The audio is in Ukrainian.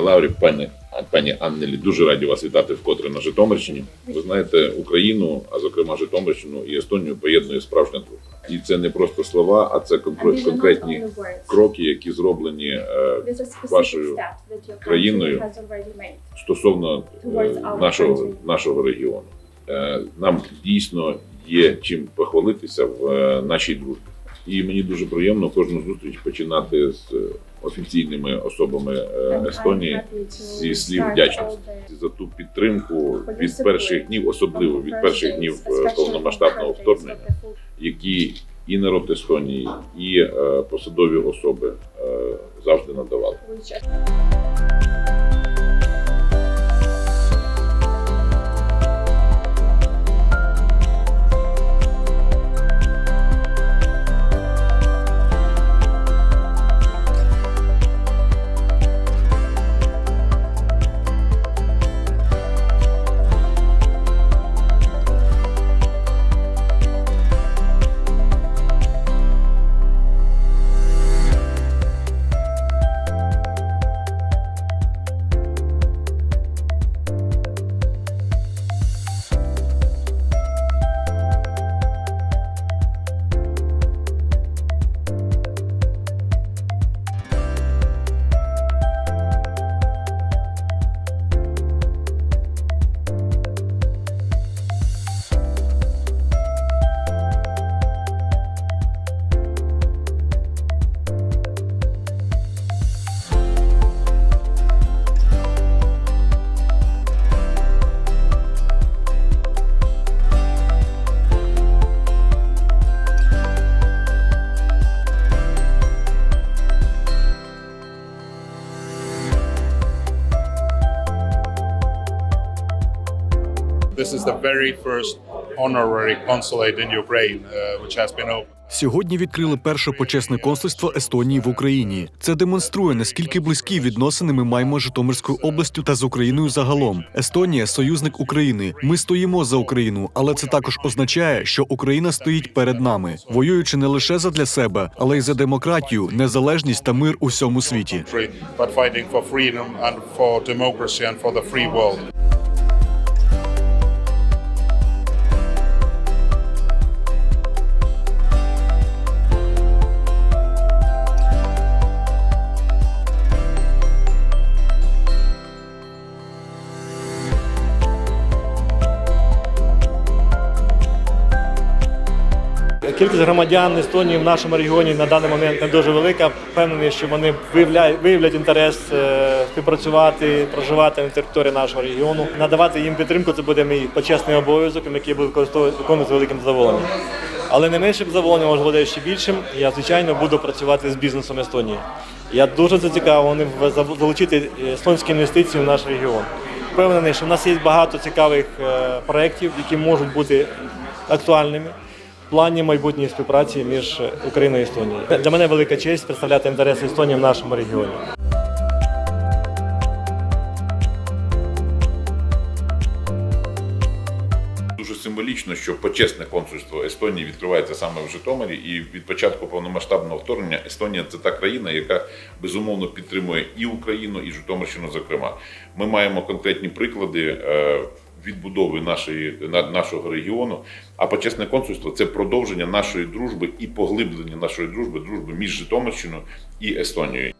пане Лаврі, пане пані Аннелі, дуже раді вас вітати вкотре на Житомирщині. Ви знаєте, Україну, а зокрема Житомирщину і Естонію поєднує справжня дружба. І це не просто слова, а це конкре- конкретні кроки, які зроблені е, вашою країною стосовно е, нашого, нашого регіону. Е, Нам дійсно є чим похвалитися в нашій дружбі. І мені дуже приємно кожну зустріч починати з е, офіційними особами е, Естонії зі слів вдячності. За ту підтримку від перших днів, особливо від перших днів е, повномасштабного вторгнення, які і народ Естонії, і посадові особи завжди надавали. This is the very first honorary consulate in Ukraine, uh, which has been opened. Сьогодні відкрили перше почесне консульство Естонії в Україні. Це демонструє наскільки близькі відносини ми маємо з Житомирською областю та з Україною загалом. Естонія союзник України. Ми стоїмо за Україну, але це також означає, що Україна стоїть перед нами, воюючи не лише задля себе, але й за демократію, незалежність та мир у всьому світі. Кількість громадян Естонії в нашому регіоні на даний момент не дуже велика. Впевнений, що вони виявлять інтерес е, співпрацювати, проживати на території нашого регіону. Надавати їм підтримку це буде мій почесний обов'язок, який буду виконувати великим задоволенням. Але не меншим задоволенням, можливо, ще більшим. Я звичайно буду працювати з бізнесом Естонії. Я дуже зацікавлений в залучити естонські інвестиції в наш регіон. Впевнений, що в нас є багато цікавих е, проєктів, які можуть бути актуальними плані майбутньої співпраці між Україною і Естонією. Для мене велика честь представляти інтереси Естонії в нашому регіоні. Дуже символічно, що почесне консульство Естонії відкривається саме в Житомирі, і від початку повномасштабного вторгнення Естонія це та країна, яка безумовно підтримує і Україну, і Житомирщину. Зокрема, ми маємо конкретні приклади. Відбудови нашої на- нашого регіону, а почесне консульство це продовження нашої дружби і поглиблення нашої дружби, дружби між Житомирщиною і Естонією.